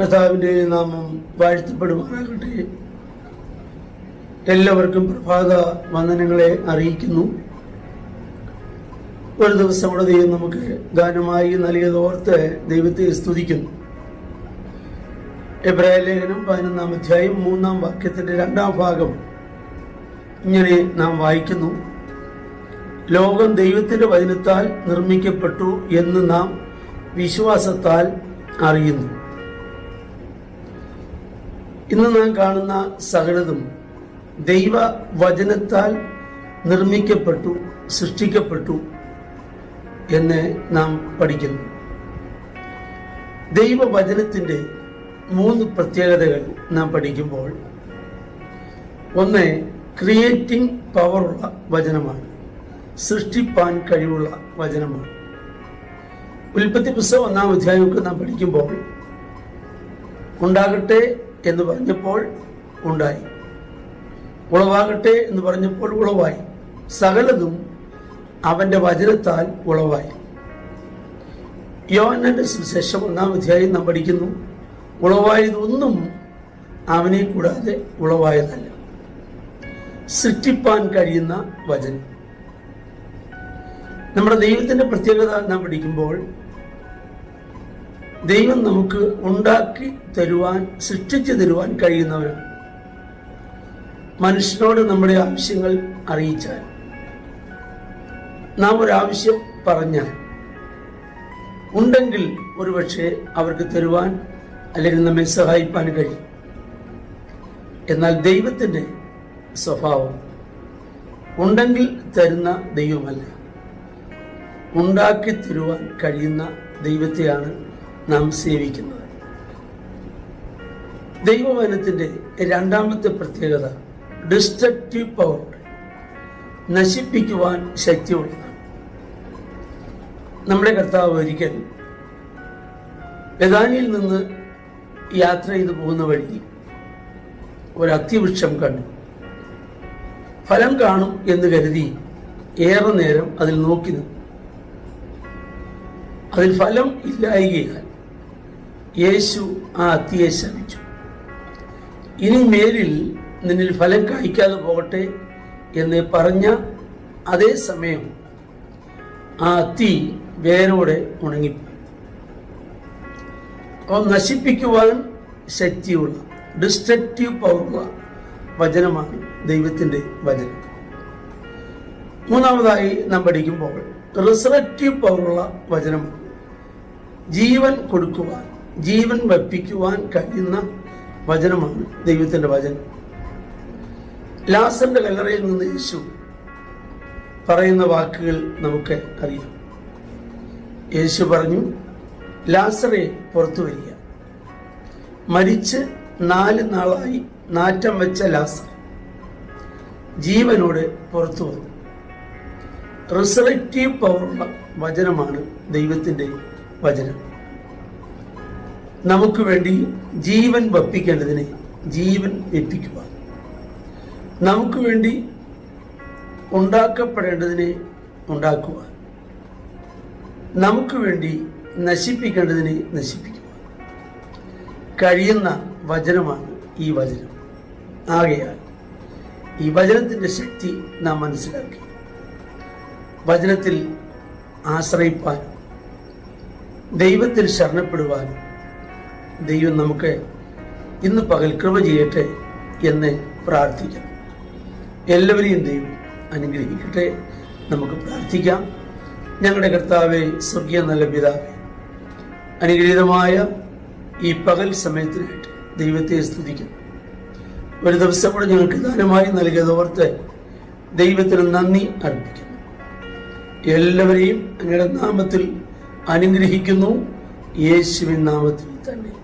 കർത്താവിന്റെ നാമം വാഴ്ത്തപ്പെടുമാറാകട്ടെ. എല്ലാവർക്കും പ്രഭാത വന്ദനങ്ങളെ അറിയിക്കുന്നു. ഒരു ദിവസം കൂടെ ദൈവം നമുക്ക് ദാനമായി നൽകിയതോർത്ത് ദൈവത്തെ സ്തുതിക്കുന്നു. എബ്രായ ലേഖനം പതിനൊന്നാം അധ്യായം മൂന്നാം വാക്യത്തിന്റെ രണ്ടാം ഭാഗം ഇങ്ങനെ നാം വായിക്കുന്നു. ലോകം ദൈവത്തിന്റെ വചനത്താൽ നിർമ്മിക്കപ്പെട്ടു എന്ന് നാം വിശ്വാസത്താൽ അറിയുന്നു. ഇന്ന് നാം കാണുന്ന സകലതും ദൈവ വചനത്താൽ നിർമ്മിക്കപ്പെട്ടു സൃഷ്ടിക്കപ്പെട്ടു എന്ന് നാം പഠിക്കുന്നു. ദൈവവചനത്തിന്റെ മൂന്ന് പ്രത്യേകതകൾ നാം പഠിക്കുമ്പോൾ ഒന്ന് ക്രിയേറ്റിംഗ് പവറുള്ള വചനമാണ് സൃഷ്ടിപ്പാൻ കഴിവുള്ള വചനമാണ്. ഉൽപ്പത്തി പുസ്തകം ഒന്നാം അധ്യായമൊക്കെ നാം പഠിക്കുമ്പോൾ ഉണ്ടാകട്ടെ എന്ന് പറഞ്ഞപ്പോൾ ഉണ്ടായി. ഉളവാകട്ടെ എന്ന് പറഞ്ഞപ്പോൾ ഉളവായി. സകലതും അവന്റെ വചനത്താൽ ഉളവായി. യോഹന്നാന്റെ സുശേഷം ഒന്നാം അധ്യായം നാം പഠിക്കുന്നു. ഉളവായതൊന്നും അവനെ കൂടാതെ ഉളവായതല്ല. സൃഷ്ടിപ്പാൻ കഴിയുന്ന വചനം. നമ്മുടെ ദൈവത്തിന്റെ പ്രത്യേകത നാം പഠിക്കുമ്പോൾ ദൈവം നമുക്ക് ഉണ്ടാക്കി തരുവാൻ സൃഷ്ടിച്ചു തരുവാൻ കഴിയുന്നവരാണ് മനുഷ്യനോട് നമ്മുടെ ആവശ്യങ്ങൾ അറിയിച്ചാൽ. നാം ഒരാവശ്യം പറഞ്ഞാൽ. ഉണ്ടെങ്കിൽ ഒരുപക്ഷെ അവർക്ക് തരുവാൻ അല്ലെങ്കിൽ നമ്മെ സഹായിപ്പാൻ കഴിയും. എന്നാൽ ദൈവത്തിന്റെ സ്വഭാവം ഉണ്ടെങ്കിൽ തരുന്ന ദൈവമല്ല. ഉണ്ടാക്കി തരുവാൻ കഴിയുന്ന ദൈവത്തെയാണ് നാം സേവിക്കുന്നത്. ദൈവവചനത്തിന്റെ രണ്ടാമത്തെ പ്രത്യേകത ഡിസ്ട്രക്റ്റീവ് പവർ നശിപ്പിക്കുവാൻ ശക്തിയുള്ളതാണ്. നമ്മുടെ കർത്താവ് ഒരിക്കൽ ബദാനിയിൽ നിന്ന് യാത്ര ചെയ്തു പോകുന്ന വഴി ഒരു അത്തിവൃക്ഷം കണ്ടു. ഫലം കാണും എന്ന് കരുതി ഏറെ നേരം അതിൽ നോക്കി നിന്നു. അതിൽ ഫലം ഇല്ലായികയാൽ യേശു ആ അത്തിയെ ശമിച്ചു ഇനി മേലിൽ നിന്നിൽ ഫലം കായ്ക്കാതെ പോകട്ടെ എന്ന് പറഞ്ഞ അതേ സമയം ആ അത്തി വേരോടെ ഉണങ്ങിപ്പോയി. അപ്പോൾ നശിപ്പിക്കുവാൻ ശക്തിയുള്ള ഡിസ്ട്രക്റ്റീവ് പവറുള്ള വചനമാണ് ദൈവത്തിന്റെ വചനം. മൂന്നാമതായി നാം പഠിക്കുമ്പോൾ റിസറക്റ്റീവ് പവറുള്ള വചനമാണ് ജീവൻ കൊടുക്കുവാൻ ജീവൻ വപ്പിക്കുവാൻ കഴിയുന്ന വചനമാണ് ദൈവത്തിന്റെ വചനം. ലാസറിന്റെ കല്ലറയിൽ നിന്ന് യേശു പറയുന്ന വാക്കുകൾ നമുക്ക് അറിയാം. യേശു പറഞ്ഞു ലാസറെ പുറത്തു വരിക. മരിച്ച് നാല് നാളായി നാറ്റം വെച്ച ലാസർ ജീവനോട് പുറത്തു വന്നു. റിസറക്റ്റീവ് പവറുള്ള വചനമാണ് ദൈവത്തിന്റെ വചനം. നമുക്ക് വേണ്ടി ജീവൻ വപ്പിക്കേണ്ടതിനെ ജീവൻ എത്തിക്കുവാൻ. നമുക്ക് വേണ്ടി ഉണ്ടാക്കപ്പെടേണ്ടതിനെ ഉണ്ടാക്കുവാൻ. നമുക്ക് വേണ്ടി നശിപ്പിക്കേണ്ടതിനെ നശിപ്പിക്കുക കഴിയുന്ന വചനമാണ് ഈ വചനം. ആകയാൽ ഈ വചനത്തിന്റെ ശക്തി നാം മനസ്സിലാക്കി. വചനത്തിൽ ആശ്രയിപ്പാനും ദൈവത്തിൽ ശരണപ്പെടുവാനും ദൈവം നമുക്ക് ഇന്ന് പകൽ കൃപ ചെയ്യട്ടെ എന്ന് പ്രാർത്ഥിക്കാം. എല്ലാവരെയും ദൈവം അനുഗ്രഹിക്കട്ടെ. നമുക്ക് പ്രാർത്ഥിക്കാം. ഞങ്ങളുടെ കർത്താവെ സ്വർഗീയ നല്ല പിതാവെ അനുഗ്രഹീതമായ ഈ പകൽ സമയത്തിനായിട്ട് ദൈവത്തെ സ്തുതിക്കുന്നു. ഒരു ദിവസം കൂടെ ഞങ്ങൾക്ക് ദാനമായി നൽകിയത് ഓർത്ത് ദൈവത്തിന് നന്ദി അർപ്പിക്കുന്നു. എല്ലാവരെയും അങ്ങയുടെ നാമത്തിൽ അനുഗ്രഹിക്കുന്നു. യേശുവിൻ നാമത്തിൽ തന്നെ.